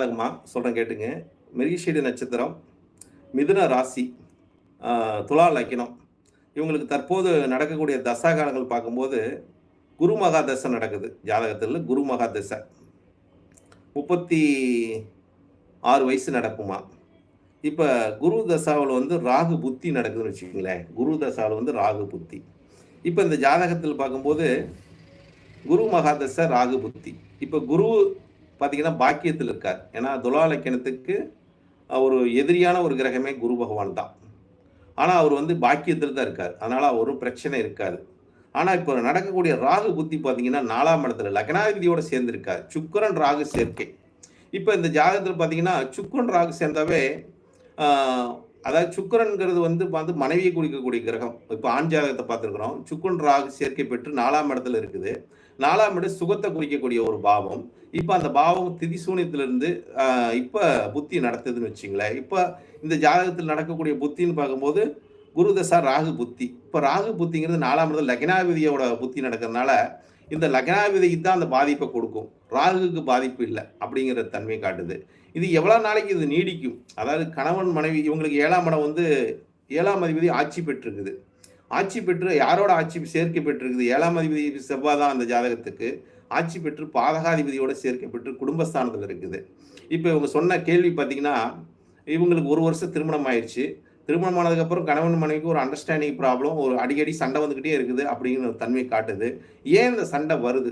ஜாதகமா சொல்கிறேன் கேட்டுங்க. மிருகஷீடு நட்சத்திரம் மிதுன ராசி துலா லக்கினம். இவங்களுக்கு தற்போது நடக்கக்கூடிய தசா காலங்கள் பார்க்கும்போது குரு மகா தசை நடக்குது. ஜாதகத்தில் குரு மகா தசை முப்பத்தி ஆறு வயசு நடக்குமா. இப்போ குரு தசாவில் வந்து ராகு புத்தி நடக்குதுன்னு வச்சுக்கோங்களேன். குரு தசாவில் வந்து ராகு புத்தி. இப்போ இந்த ஜாதகத்தில் பார்க்கும்போது குரு மகாதச ராகு புத்தி. இப்போ குரு பார்த்தீங்கன்னா பாக்கியத்தில் இருக்கார். ஏன்னா துலாலக்கணத்துக்கு ஒரு எதிரியான ஒரு கிரகமே குரு பகவான் தான். ஆனால் அவர் வந்து பாக்கியத்தில் தான் இருக்கார். அதனால் அவரும் பிரச்சனை இருக்காது. ஆனால் இப்போ நடக்கக்கூடிய ராகு புத்தி பார்த்தீங்கன்னா நாலாம் இடத்துல லக்னாதிபதியோடு சேர்ந்திருக்கார். சுக்கிரன் ராகு சேர்க்கை. இப்போ இந்த ஜாதகத்தில் பார்த்தீங்கன்னா சுக்கரன் ராகு சேர்ந்தாவே அதாவது சுக்கிரன்கிறது வந்து பார்த்து மனைவியை குறிக்கக்கூடிய கிரகம். இப்போ ஆண் ஜாதகத்தை பார்த்துருக்குறோம். சுக்கரன் ராகு சேர்க்கை பெற்று நாலாம் இடத்துல இருக்குது. நாலாம் இடம் சுகத்தை குறிக்கக்கூடிய ஒரு பாவம். இப்போ அந்த பாவம் திதி சூனியத்திலிருந்து இப்போ புத்தி நடத்துதுன்னு வச்சுங்களேன். இப்போ இந்த ஜாதகத்தில் நடக்கக்கூடிய புத்தின்னு பார்க்கும்போது குரு தசா ராகு புத்தி. இப்போ ராகு புத்திங்கிறது நாலாம் இடத்துல லக்னாதிபதியோட புத்தி நடக்கிறதுனால இந்த லக்னாதிபதிக்கு தான் அந்த பாதிப்பை கொடுக்கும். ராகுக்கு பாதிப்பு இல்லை அப்படிங்கிற தன்மை காட்டுது. இது எவ்வளோ நாளைக்கு இது நீடிக்கும்? அதாவது கணவன் மனைவி இவங்களுக்கு ஏழாம் இடம் வந்து ஏழாம் அதிபதி ஆட்சி பெற்றிருக்குது. ஆட்சி பெற்று யாரோட ஆட்சி சேர்க்கை பெற்றிருக்குது? ஏழாம் அதிபதி செவ்வாய் தான் அந்த ஜாதகத்துக்கு. ஆட்சி பெற்று பாதகாதிபதியோட சேர்க்கை பெற்று குடும்பஸ்தானத்தில் இருக்குது. இப்போ இவங்க சொன்ன கேள்வி பார்த்தீங்கன்னா இவங்களுக்கு ஒரு வருஷம் திருமணம் ஆயிடுச்சு. திருமணம் ஆனதுக்கப்புறம் கணவன் மனைவிக்கு ஒரு அண்டர்ஸ்டாண்டிங் ப்ராப்ளம் ஒரு அடிக்கடி சண்டை வந்துக்கிட்டே இருக்குது அப்படிங்கிற ஒரு தன்மை காட்டுது. ஏன் இந்த சண்டை வருது?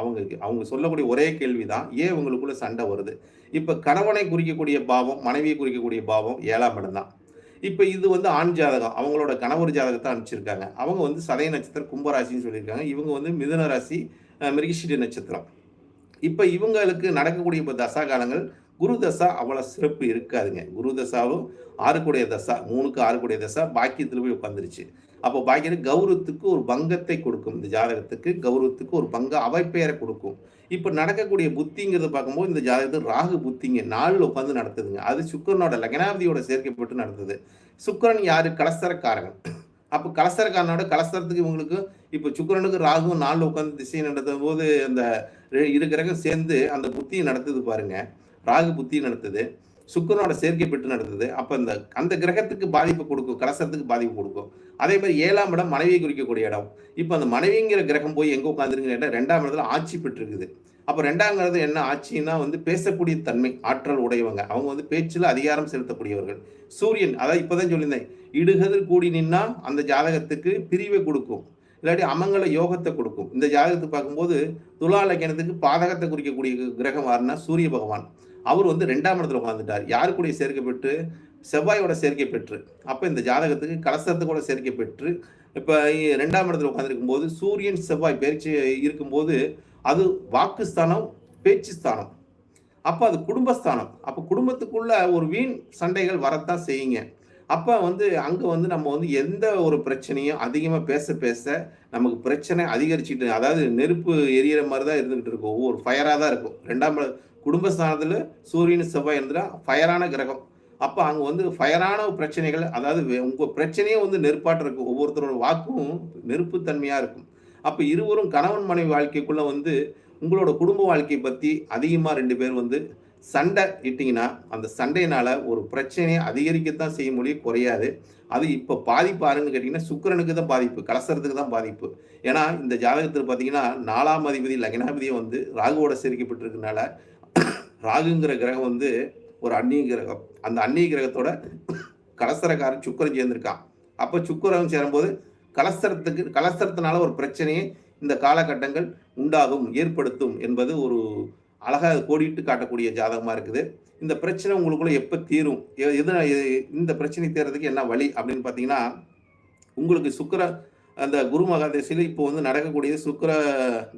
அவங்களுக்கு அவங்க சொல்லக்கூடிய ஒரே கேள்வி தான் ஏன் இவங்களுக்குள்ள சண்டை வருது? இப்போ கணவனை குறிக்கக்கூடிய பாவம் மனைவியை குறிக்கக்கூடிய பாவம் ஏழாம் இடம் தான் இப்போ இது வந்து ஆண் ஜாதகம். அவங்களோட கணவர் ஜாதகத்தை அனுப்பிச்சிருக்காங்க. அவங்க வந்து சதய நட்சத்திரம் கும்பராசின்னு சொல்லியிருக்காங்க. இவங்க வந்து மிதுன ராசி அஹ், நட்சத்திரம். இப்போ இவங்களுக்கு நடக்கக்கூடிய இப்போ தசா காலங்கள் குரு தசா அவ்வளோ சிறப்பு இருக்காதுங்க. குரு தசாவும் ஆறுக்குடைய தசா மூணுக்கு ஆறுக்குடைய தசா பாக்கியத்தில் போய் உட்காந்துருச்சு. அப்போ பாக்கியத்துக்கு கௌரவத்துக்கு ஒரு பங்கத்தை கொடுக்கும். இந்த ஜாதகத்துக்கு கௌரவத்துக்கு ஒரு பங்க அவைப்பெயரை கொடுக்கும். இப்போ நடக்கக்கூடிய புத்திங்கிறத பார்க்கும்போது இந்த ஜாதகத்தில் ராகு புத்திங்க நாளில் உட்காந்து நடத்துதுங்க. அது சுக்கரனோட லக்னாதியோட சேர்க்கப்பட்டு நடத்துது சுக்கரன் யார்? கலசரக்காரகன். அப்போ கலசரக்காரனோட கலசரத்துக்கு இவங்களுக்கு இப்போ சுக்கரனுக்கு ராகுவும் நாளில் உட்காந்து திசை நடத்தும் போது அந்த ரெ- இரு கிரகம் சேர்ந்து அந்த புத்தியை நடத்துது பாருங்க. ராகு புத்தி நடத்துது. சுக்கரனோட சேர்க்கை பெற்று நடந்தது. அப்போ இந்த அந்த கிரகத்துக்கு பாதிப்பு கொடுக்கும் கலசரத்துக்கு பாதிப்பு கொடுக்கும். அதே மாதிரி ஏழாம் இடம் மனைவியை குறிக்கக்கூடிய இடம். இப்போ அந்த மனைவிங்கிற கிரகம் போய் எங்கே உட்காந்துருங்கன்னு கேட்டால் ரெண்டாம் இடத்துல ஆட்சி பெற்றிருக்குது. அப்போ ரெண்டாங்கிறது என்ன ஆட்சின்னா வந்து பேசக்கூடிய தன்மை ஆற்றல் உடையவங்க. அவங்க வந்து பேச்சில் அதிகாரம் செலுத்தக்கூடியவர்கள். சூரியன் அதாவது இப்போதான் சொல்லியிருந்தேன் இடுகதில் கூடி நின்னா அந்த ஜாதகத்துக்கு பிரிவை கொடுக்கும். இல்லாட்டி அமங்கல யோகத்தை கொடுக்கும். இந்த ஜாதகத்தை பார்க்கும்போது துலா லக்கணத்துக்கு பாதகத்தை குறிக்கக்கூடிய கிரகம் யாருன்னா சூரிய பகவான். அவர் வந்து ரெண்டாம் இடத்துல உட்காந்துட்டார் யாரு கூட சேர்க்கை பெற்று செவ்வாயோட சேர்க்கை பெற்று. அப்போ இந்த ஜாதகத்துக்கு கலசரத்துக்கூட சேர்க்கை பெற்று இப்போ ரெண்டாம் இடத்துல உட்காந்துருக்கும் போது சூரியன் செவ்வாய் பயிற்சி இருக்கும்போது அது வாக்குஸ்தானம் பேச்சு ஸ்தானம் அப்போ அது குடும்பஸ்தானம். அப்போ குடும்பத்துக்குள்ள ஒரு வீண் சண்டைகள் வரத்தான் செய்யுங்க. அப்போ வந்து அங்கே வந்து நம்ம வந்து எந்த ஒரு பிரச்சனையும் அதிகமாக பேச பேச நமக்கு பிரச்சனை அதிகரிச்சுட்டு அதாவது நெருப்பு எரியற மாதிரி தான் இருந்துகிட்டு இருக்கும். ஒவ்வொரு ஃபயராக தான் இருக்கும். ரெண்டாம் குடும்பஸ்தானத்தில் சூரியன் செவ்வாய் இருந்தா ஃபயரான கிரகம். அப்போ அங்கே வந்து ஃபயரான பிரச்சனைகள் அதாவது உங்கள் பிரச்சனையே வந்து நெருப்பாட்டு இருக்கும் ஒவ்வொருத்தரோட வாக்கும் நெருப்புத்தன்மையாக இருக்கும். அப்போ இருவரும் கணவன் மனைவி வாழ்க்கைக்குள்ளே வந்து உங்களோட குடும்ப வாழ்க்கையை பற்றி அதிகமாக ரெண்டு பேர் வந்து சண்டை இட்டிங்கன்னா அந்த சண்டையினால் ஒரு பிரச்சனையை அதிகரிக்கத்தான் செய்ய முடியும் குறையாது. அது இப்போ பாதிப்பாருன்னு கேட்டிங்கன்னா சுக்கிரனுக்கு தான் பாதிப்பு கலசரத்துக்கு தான் பாதிப்பு. ஏன்னா இந்த ஜாதகத்தில் பார்த்தீங்கன்னா நாலாம் அதிபதி லக்னாபதியை வந்து ராகுவோட சேர்க்கப்பட்டிருக்கனால ராகுங்கிற கிரகம் வந்து ஒரு அந்நிய கிரகம். அந்த அந்நிய கிரகத்தோட கலசரக்காரன் சுக்கரன் சேர்ந்திருக்கான். அப்போ சுக்கரன் சேரும்போது கலஸ்தரத்துக்கு கலஸ்தரத்தினால ஒரு பிரச்சனையை இந்த காலகட்டங்கள் உண்டாகும் ஏற்படுத்தும் என்பது ஒரு அழகாக கோடிட்டு காட்டக்கூடிய ஜாதகமாக இருக்குது. இந்த பிரச்சனை உங்களுக்குள்ள எப்போ தீரும்? எது இந்த பிரச்சனை தீர்றதுக்கு என்ன வழி அப்படின்னு பார்த்தீங்கன்னா உங்களுக்கு சுக்கிர அந்த குரு மகாதேசியில் இப்போ வந்து நடக்கக்கூடியது சுக்கர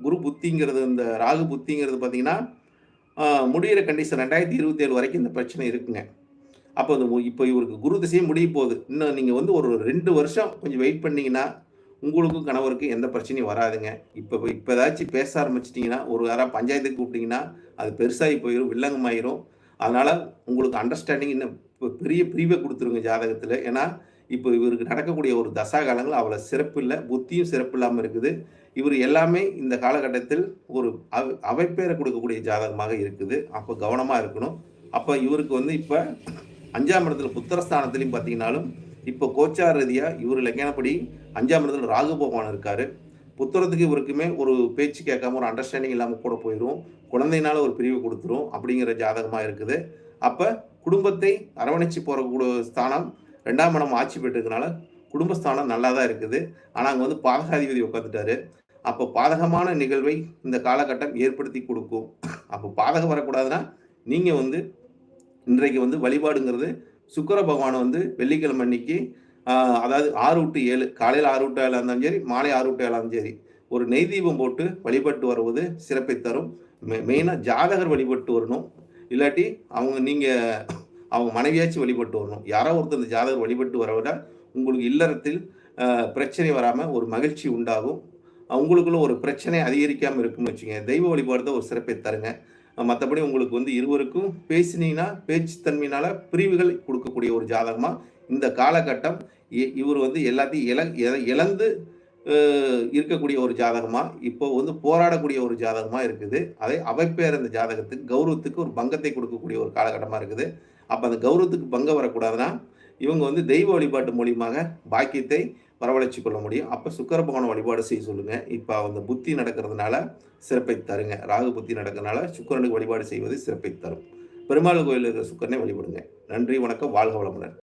குரு புத்திங்கிறது இந்த ராகு புத்திங்கிறது பார்த்தீங்கன்னா முடிகிற முடியிற கண்டிஷன் ரெண்டாயிரத்தி இருபத்தி ஏழு வரைக்கும் இந்த பிரச்சனை இருக்குங்க. அப்போ இந்த இப்போ இவருக்கு குரு திசையும் முடிய போகுது. இன்னும் நீங்கள் வந்து ஒரு ரெண்டு வருஷம் கொஞ்சம் வெயிட் பண்ணீங்கன்னா உங்களுக்கும் கணவருக்கும் எந்த பிரச்சனையும் வராதுங்க. இப்போ இப்போ ஏதாச்சும் பேச ஆரம்பிச்சிட்டிங்கன்னா ஒரு யாராவது பஞ்சாயத்துக்கு கூப்பிட்டிங்கன்னா அது பெருசாகி போயிடும் வில்லங்கமாயிரும். அதனால் உங்களுக்கு அண்டர்ஸ்டாண்டிங் இன்னும் இப்போ பெரிய பிரிவை கொடுத்துருங்க ஜாதகத்தில். ஏன்னா இப்போ இவருக்கு நடக்கக்கூடிய ஒரு தசா காலங்கள் அவ்வளோ சிறப்பு இல்லை புத்தியும் சிறப்பு இல்லாமல் இருக்குது. இவர் எல்லாமே இந்த காலகட்டத்தில் ஒரு அவ கொடுக்கக்கூடிய ஜாதகமாக இருக்குது. அப்போ கவனமாக இருக்கணும். அப்போ இவருக்கு வந்து இப்போ அஞ்சாம் இடத்துல புத்திரஸ்தானத்துலையும் பார்த்தீங்கன்னாலும், இப்போ கோச்சார் ரீதியாக இவர் லக்னப்படி 5ஆம் இடத்துல ராகு பகவான் இருக்கார் புத்திரத்துக்கு இவருக்குமே ஒரு பேச்சு கேட்காம ஒரு அண்டர்ஸ்டாண்டிங் இல்லாமல் கூட போயிரும். குழந்தையினால ஒரு பிரிவு கொடுத்துரும் அப்படிங்கிற ஜாதகமாக இருக்குது. அப்போ குடும்பத்தை அரவணைச்சு போறக்கூடிய ஸ்தானம் ரெண்டாம் இடம் ஆட்சி பெற்றதுனால குடும்பஸ்தானம் நல்லா தான் இருக்குது. ஆனால் அங்கே வந்து பாதகாதிபதி உட்காந்துட்டாரு. அப்போ பாதகமான நிகழ்வை இந்த காலகட்டம் ஏற்படுத்தி கொடுக்கும் அப்போ பாதகம் வரக்கூடாதுன்னா, நீங்கள் வந்து இன்றைக்கு வந்து வழிபாடுங்கிறது சுக்கர பகவானை வந்து வெள்ளிக்கிழமை அன்னைக்கு அதாவது 6 டூ 7 காலையில 6 டூ 7 இருந்தாலும் சரி, மாலை 6 டூ 7 இருந்தாலும் சரி, ஒரு நெய் தீபம் போட்டு வழிபட்டு வருவது சிறப்பை தரும். மெ மெயினாக ஜாதகர் வழிபட்டு வரணும். இல்லாட்டி அவங்க நீங்கள் அவங்க மனைவியாச்சும் வழிபட்டு வரணும். யாரோ ஒருத்தர் இந்த ஜாதகர் வழிபட்டு வர விட, உங்களுக்கு இல்லறத்தில் பிரச்சனை வராமல் ஒரு மகிழ்ச்சி உண்டாகும். அவங்களுக்குள்ள ஒரு பிரச்சனை அதிகரிக்காமல் இருக்கும்னு வச்சுங்க தெய்வ வழிபாடு தான் ஒரு சிறப்பை தருங்க. மற்றபடி உங்களுக்கு வந்து இருவருக்கும் பேசினீங்கன்னா, பேச்சு தன்மையினால பிரிவுகள் கொடுக்கக்கூடிய ஒரு ஜாதகமாக இந்த காலகட்டம் இ வந்து எல்லாத்தையும் இழ இழந்து இருக்கக்கூடிய ஒரு ஜாதகமாக இப்போ வந்து போராடக்கூடிய ஒரு ஜாதகமாக இருக்குது. அதே அவைப்பேர் அந்த ஜாதகத்துக்கு கௌரவத்துக்கு ஒரு பங்கத்தை கொடுக்கக்கூடிய ஒரு காலகட்டமாக இருக்குது. அப்போ அந்த கௌரவத்துக்கு பங்கம் வரக்கூடாதுன்னா, இவங்க வந்து தெய்வ வழிபாட்டு மூலியமாக பாக்கியத்தை வரவழைச்சு கொள்ள முடியும். அப்போ சுக்கர பகவான வழிபாடு செய்ய சொல்லுங்க. இப்போ அந்த புத்தி நடக்கிறதுனால சிறப்பை தருங்க. ராகு புத்தி நடக்கிறதுனால சுக்கிரனுக்கு வழிபாடு செய்வது சிறப்பை தரும். பெருமாள் கோயிலில் இருக்கிற சுக்கரனை வழிபடுங்க. நன்றி, வணக்கம். வாழ்க வளமுடன்.